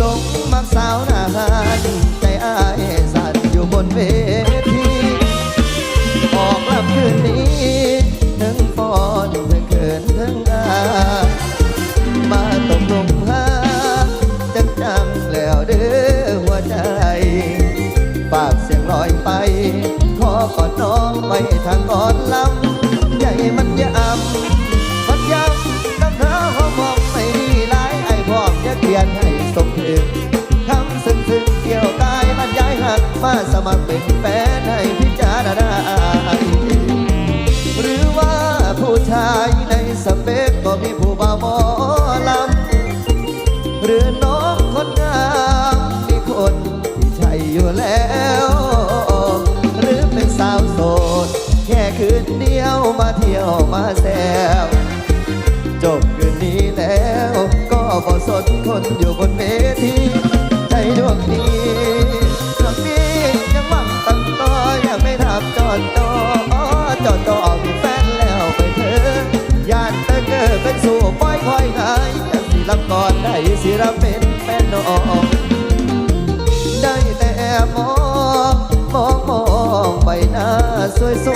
ลงมักสาวนานใจอายสั่นอยู่บนเวทีออกลำคืนนี้ทั้งฟอนทั้งเขินทั้งอามาตกลงหาจังจังแล้วเด้อหัวใจฝากเสียงลอยไป ขอกอดน้องไปทางกอนลำ แล้ว หรือเป็นสาวโสด แค่คืนเดียวมาเที่ยวมาแซวจบคืนนี้แล้ว ก็บอสนคนอยู่บนเวทีใจดวงนี้ดวงนี้ยังหวังตั้งต่ออยากไม่ทำจอดจอจอดจอมีแฟนแล้วไปเถอะยานตะเกิดเป็นสู่ปล่อยคอยหายสิรับก่อนได้สิรับเป็นแฟนน้อง สวยๆ